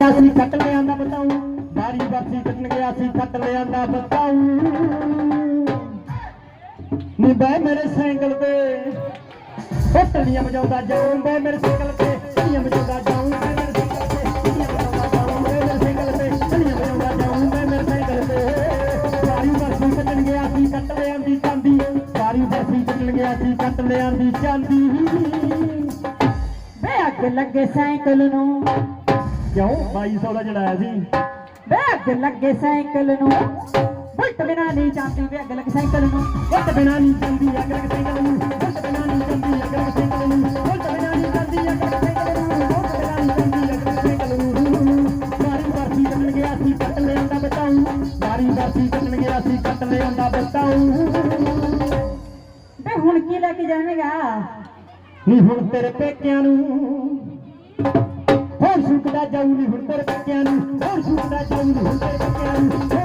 ਅਸੀਂ ਕੱਟ ਲਿਆਂਦਾ ਬਤਾਉ ਬਾਰੀ ਬਾਰੀ ਕੱਟਣ ਗਿਆ ਸੀ ਕੱਟ ਲਿਆਂਦਾ ਬਤਾਉ ਨੀ ਬੈ ਮੇਰੇ ਸਾਈਕਲ ਤੇ। ਉਹ ਟਲੀਆਂ ਜਾਉਂ ਬੈ ਮੇਰੇ ਸਾਈਕਲ ਤੇ। ਟਲੀਆਂ ਵਜਾਉਂਦਾ ਜਾਉਂ ਕੱਟ ਲਿਆਂਦੀ ਚਾਂਦੀ। ਬਾਰੀ ਬਾਰੀ ਕੱਟਣ ਗਿਆ ਸੀ ਕੱਟ ਲਿਆਂਦੀ ਚਾਂਦੀ। ਵੇ ਅੱਗ ਲੱਗੇ ਸਾਈਕਲ ਨੂੰ। ਕਿਉਂ? 2200 ਦਾ ਚੜਾਇਆ ਸੀ। ਵੇ ਅੱਗ ਲੱਗੇ ਸਾਈਕਲ ਨੂੰ। ਬੁਲਟ ਬਿਨਾ ਨਹੀਂ ਜਾਂਦੀ ਵੇ ਅੱਗ ਲੱਗੇ ਸਾਈਕਲ ਨੂੰ। ਉੱਤ ਬਿਨਾ ਨਹੀਂ ਜਾਂਦੀ ਅਗਰ ਸਾਈਕਲ ਨੂੰ। ਉੱਤ ਬਿਨਾ ਨਹੀਂ ਜਾਂਦੀ ਅਗਰ ਸਾਈਕਲ ਨੂੰ। ਉੱਤ ਬਿਨਾ ਨਹੀਂ ਜਾਂਦੀ ਅਗਰ ਸਾਈਕਲ ਨੂੰ। ਉੱਤ ਬਿਨਾ ਨਹੀਂ ਜਾਂਦੀ ਅਗਰ ਸਾਈਕਲ ਨੂੰ। ਮਾਰੀ ਵਰਸੀ ਕੱਟਣ ਗਿਆ ਸੀ ਕੱਟ ਲਿਆਂਦਾ ਬਤਾਉ ਮਾਰੀ ਵਰਸੀ ਕੱਟਣ ਗਿਆ ਸੀ ਕੱਟ ਲਿਆਂਦਾ ਬਤਾਉ ਵੇ ਹੁਣ ਕੀ ਲੈ ਕੇ ਜਾਵੇਂਗਾ? ਨੀ ਹੁਣ ਤੇਰੇ ਪੇਕਿਆਂ ਨੂੰ। ਹੋਰ ਸੁੱਕਦਾ ਜਾਊ ਨੀ ਹੁਣ ਤੇਰੇ ਪੇਕਿਆਂ ਨੂੰ। ਹੋਰ ਸੁੱਕਦਾ ਜਾਊ ਨੀ ਹੁਣ ਤੇਰੇ ਪੇਕਿਆਂ ਨੂੰ।